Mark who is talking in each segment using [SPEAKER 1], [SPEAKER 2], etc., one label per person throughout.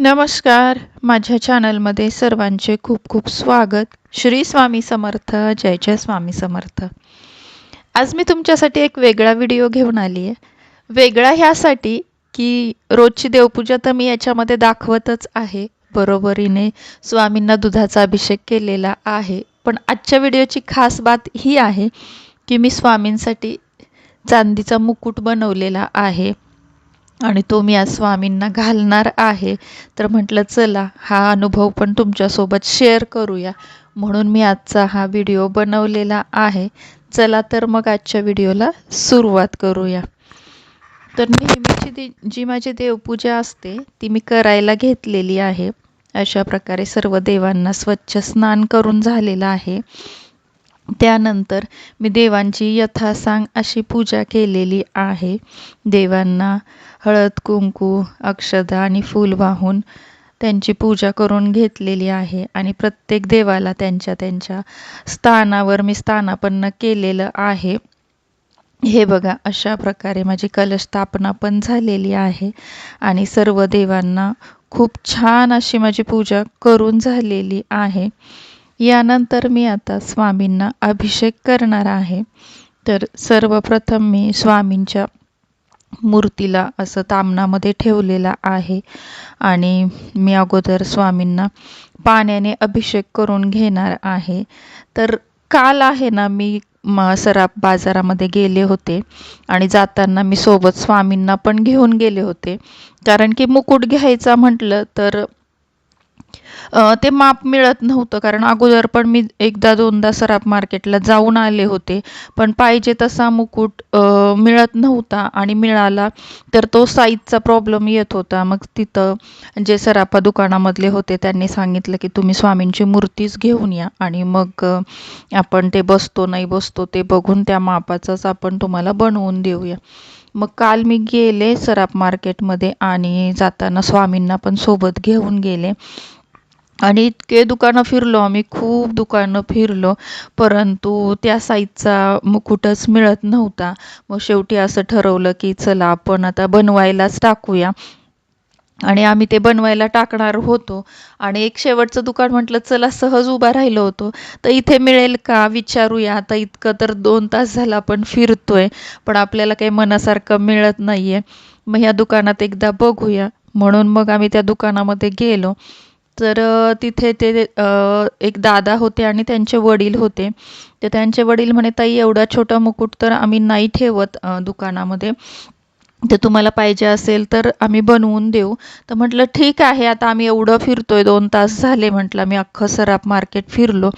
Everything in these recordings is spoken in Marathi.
[SPEAKER 1] नमस्कार. माझ्या चॅनलमध्ये सर्वांचे खूप खूप स्वागत. श्री स्वामी समर्थ जय जय स्वामी समर्थ. आज मी तुमच्यासाठी एक वेगळा व्हिडिओ घेऊन आली आहे. वेगळा ह्यासाठी की रोजची देवपूजा तर मी याच्यामध्ये दाखवतच आहे. बरोबरीने स्वामींना दुधाचा अभिषेक केलेला आहे. पण आजच्या व्हिडिओची खास बात ही आहे की मी स्वामींसाठी चांदीचा मुकुट बनवलेला आहे. आणि तो मी आज स्वामींना घालणार आहे. तर म्हटलं चला हा अनुभव पण तुमच्यासोबत शेअर करूया. म्हणून मी आजचा हा व्हिडिओ बनवलेला आहे. चला तर मग आजच्या व्हिडिओला सुरुवात करूया. तर नेहमीची ती जी माझी देवपूजा असते ती मी करायला घेतलेली आहे. अशा प्रकारे सर्व देवांना स्वच्छ स्नान करून झालेलं आहे. त्यानंतर मी देवांची यथासांग अशी पूजा केलेली आहे. देवांना हळद कुंकू अक्षदा आणि फूल वाहून त्यांची पूजा करून घेतलेली आहे आणि प्रत्येक देवाला त्यांच्या त्यांच्या स्थानावर मी स्थानापन्न केलेलं आहे. हे बघा अशा प्रकारे माझी कलश स्थापना पण झालेली आहे आणि सर्व देवांना खूप छान अशी माझी पूजा करून झालेली आहे. यानंतर मी आता स्वामींना अभिषेक करणार आहे. तर सर्वप्रथम मी स्वामींच्या मूर्तीला असं तामणामध्ये ठेवलेला आहे आणि मी अगोदर स्वामींना पाण्याने अभिषेक करून घेणार आहे. तर काल आहे ना मी म सराफ बाजारामध्ये गेले होते आणि जाताना मी सोबत स्वामींना पण घेऊन गेले होते. कारण की मुकुट घ्यायचा म्हटलं तर ते माप मिळत नव्हतं कारण अगोदर पण मी एकदा दोनदा सराफ मार्केटला जाऊन आले होते. पण पाहिजे तसा मुकुट मिळत नव्हता आणि मिळाला तर तो साईजचा प्रॉब्लेम येत होता. मग तिथं जे सराफा दुकानामधले होते त्यांनी सांगितलं की तुम्ही स्वामींची मूर्तीच घेऊन या आणि मग आपण ते बसतो नाही बसतो ते बघून त्या मापाचंच आपण तुम्हाला बनवून देऊया. मग काल मी गेले सराफ मार्केटमध्ये आणि जाताना स्वामींना पण सोबत घेऊन गेले. आणि इतके दुकानं फिरलो आम्ही खूप दुकानं फिरलो. परंतु त्या साईजचा मुकुटच मिळत नव्हता. मग शेवटी असं ठरवलं की चला आपण आता बनवायलाच टाकूया. आणि आम्ही ते बनवायला टाकणार होतो. आणि एक शेवटचं दुकान म्हटलं चला सहज उभा राहिलो होतो. तर इथे मिळेल का? विचारूया. आता इतकं तर दोन तास झाला आपण फिरतोय पण आपल्याला काही मनासारखं मिळत नाही आहे मग ह्या दुकानात एकदा बघूया. म्हणून मग आम्ही त्या दुकानामध्ये गेलो. तर तिथे ते एक दादा होते आणि त्यांचे वडील होते. तर त्यांचे वडील म्हणे ताई एवढा छोटा मुकुट तर आम्ही नाही ठेवत दुकानामध्ये. ते तुम्हाला पाहिजे असेल तर आम्ही बनवून देऊ. तर म्हटलं ठीक आहे आता आम्ही एवढं फिरतोय दोन तास झाले म्हटलं आम्ही अख्खं सराफ मार्केट फिरलो.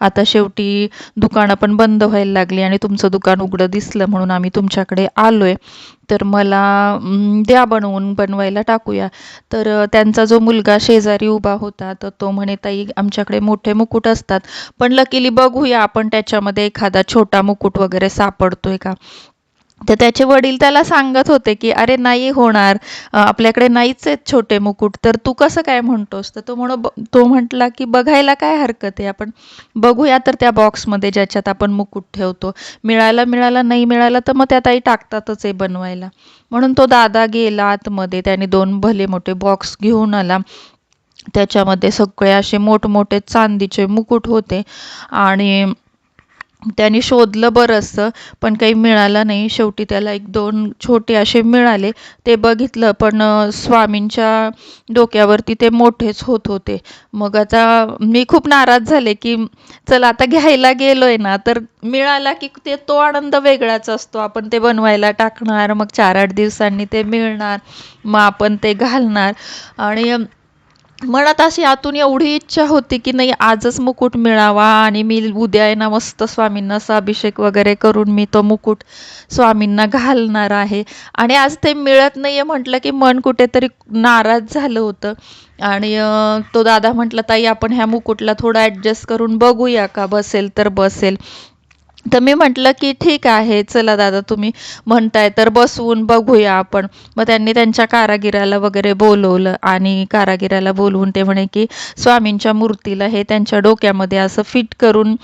[SPEAKER 1] आता शेवटी दुकानं पण बंद व्हायला लागली आणि तुमचं दुकान उघडं दिसलं म्हणून आम्ही तुमच्याकडे आलो आहे तर मला द्या बनवून बनवायला टाकूया. तर त्यांचा जो मुलगा शेजारी उभा होता तर तो म्हणे ताई आमच्याकडे मोठे मुकुट असतात पण लकीली बघूया आपण त्याच्यामध्ये एखादा छोटा मुकुट वगैरे सापडतोय का? तर त्याचे वडील त्याला सांगत होते की अरे नाही होणार. आपल्याकडे नाहीच आहेत छोटे मुकुट. तर तू कसं काय म्हणतोस? तर तो म्हण तो म्हटला की बघायला काय हरकत आहे? आपण बघूया तर त्या बॉक्समध्ये ज्याच्यात आपण मुकुट ठेवतो. मिळायला मिळाला नाही मिळाला तर मग त्यात आई टाकतातच आहे बनवायला. म्हणून तो दादा गेला आतमध्ये. त्याने दोन भले मोठे बॉक्स घेऊन आला. त्याच्यामध्ये सगळे असे मोठमोठे चांदीचे मुकुट होते. आणि त्याने शोधलं बरंचसं पण काही मिळालं नाही. शेवटी त्याला एक दोन छोटे असे मिळाले. ते बघितलं पण स्वामींच्या डोक्यावरती ते मोठेच होत होते. मग आता मी खूप नाराज झाले की चला आता घ्यायला गेलो आहे ना तर मिळाला की ते तो आनंद वेगळाच असतो. आपण ते बनवायला टाकणार मग चार आठ दिवसांनी ते मिळणार मग आपण ते घालणार. आणि मनात अशी आतून एवढी इच्छा होती की नाही आजच मुकुट मिळावा आणि मी उद्या आहे ना मस्त स्वामींना असा अभिषेक वगैरे करून मी तो मुकुट स्वामींना घालणार आहे. आणि आज ते मिळत नाही आहे म्हटलं की मन कुठेतरी नाराज झालं होतं. आणि तो दादा म्हटलं ताई आपण ह्या मुकुटला थोडं ॲडजस्ट करून बघूया का? बसेल तर बसेल. तर मी म्हटलं की ठीक आहे चला दादा तुम्ही म्हणताय तर बसवून बघूया आपण. मग त्यांनी त्यांच्या कारागिराला वगैरे बोलवलं आणि कारागिराला बोलवून ते म्हणे की स्वामींच्या मूर्तीला हे त्यांच्या डोक्यामध्ये असं फिट करून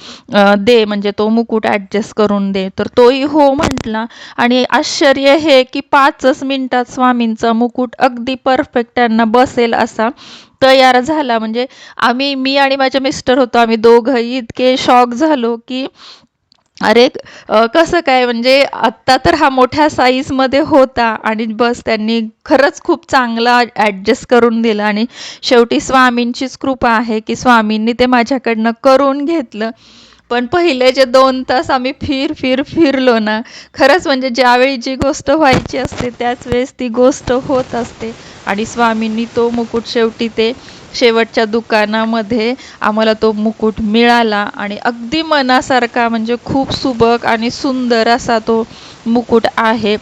[SPEAKER 1] दे म्हणजे तो मुकुट ॲडजस्ट करून दे. तर तोही हो म्हटला. आणि आश्चर्य हे की पाचच मिनिटात स्वामींचा मुकुट अगदी परफेक्ट त्यांना बसेल असा तयार झाला. म्हणजे आम्ही मी आणि माझे मिस्टर होतो आम्ही दोघंही इतके शॉक झालो की अरे कसं काय? म्हणजे आत्ता तर हा मोठ्या साईजमध्ये होता आणि बस त्यांनी खरंच खूप चांगला ॲडजस्ट करून दिला आणि शेवटी स्वामींचीच कृपा आहे की स्वामींनी ते माझ्याकडनं करून घेतलं. पण पहिले जे दोन तास आम्ही फिर फिर फिरलो ना खरंच म्हणजे ज्यावेळी जी गोष्ट व्हायची असते त्याच वेळेस ती गोष्ट होत असते. आणि स्वामींनी तो मुकुट शेवटी ते शेवटच्या दुकानामध्ये आम्हाला तो मुकुट मिळाला आणि अगदी मनासारखा म्हणजे खूप सुबक आणि सुंदर असा तो मुकुट आहे.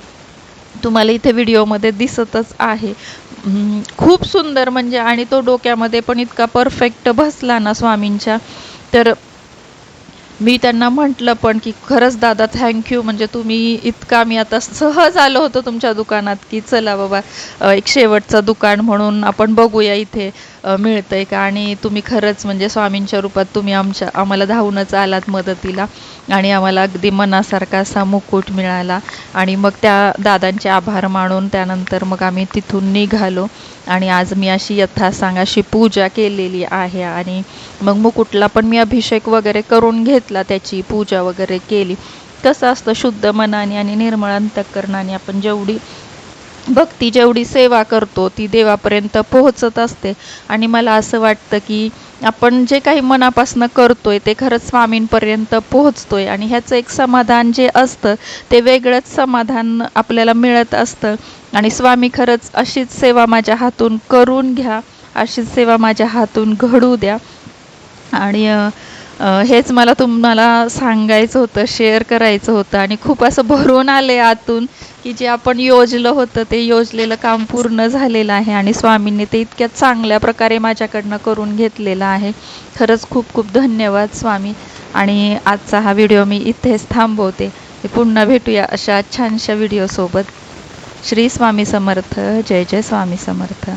[SPEAKER 1] तुम्हाला इथे व्हिडिओमध्ये दिसतच आहे. खूप सुंदर म्हणजे आणि तो डोक्यामध्ये पण इतका परफेक्ट बसला ना स्वामींच्या. तर मी त्यांना म्हटलं पण की खरंच दादा थँक्यू म्हणजे तुम्ही इतका मी आता सहज आलो होतो तुमच्या दुकानात की चला बाबा एक शेवटचं दुकान म्हणून आपण बघूया इथे. मिळतं आहे का? आणि तुम्ही खरंच म्हणजे स्वामींच्या रूपात तुम्ही आमच्या आम्हाला धावूनच आलात मदतीला आणि आम्हाला अगदी मनासारखा असा मुकुट मिळाला. आणि मग त्या दादांचे आभार मानून त्यानंतर मग आम्ही तिथून निघालो. आणि आज मी अशी यथासांग अशी पूजा केलेली आहे आणि मग मुकुटला पण मी अभिषेक वगैरे करून घेतला त्याची पूजा वगैरे केली. कसं असतं शुद्ध मनाने आणि निर्मळ अंतकरणाने आपण जेवढी भक्ती जेवढी सेवा करतो ती देवापर्यंत पोहोचत असते. आणि मला असं वाटतं की आपण जे काही मनापासनं करतोय ते खरंच स्वामींपर्यंत पोहोचतोय. आणि ह्याचं एक समाधान जे असतं ते वेगळंच समाधान आपल्याला मिळत असतं. आणि स्वामी खरंच अशीच सेवा माझ्या हातून करून घ्या अशीच सेवा माझ्या हातून घडू द्या. आणि हेच मला तुम्हाला सांगायचं होतं शेअर करायचं होतं आणि खूप असं भरून आले आतून की जे आपण योजलं होतं ते योजलेलं काम पूर्ण झालेलं आहे आणि स्वामींनी ते इतक्या चांगल्या प्रकारे माझ्याकडनं करून घेतलेलं आहे. खरंच खूप खूप धन्यवाद स्वामी. आणि आजचा हा व्हिडिओ मी इथेच थांबवते. पुन्हा भेटूया अशा छानशा व्हिडिओसोबत श्री स्वामी समर्थ. जय जय स्वामी समर्थ.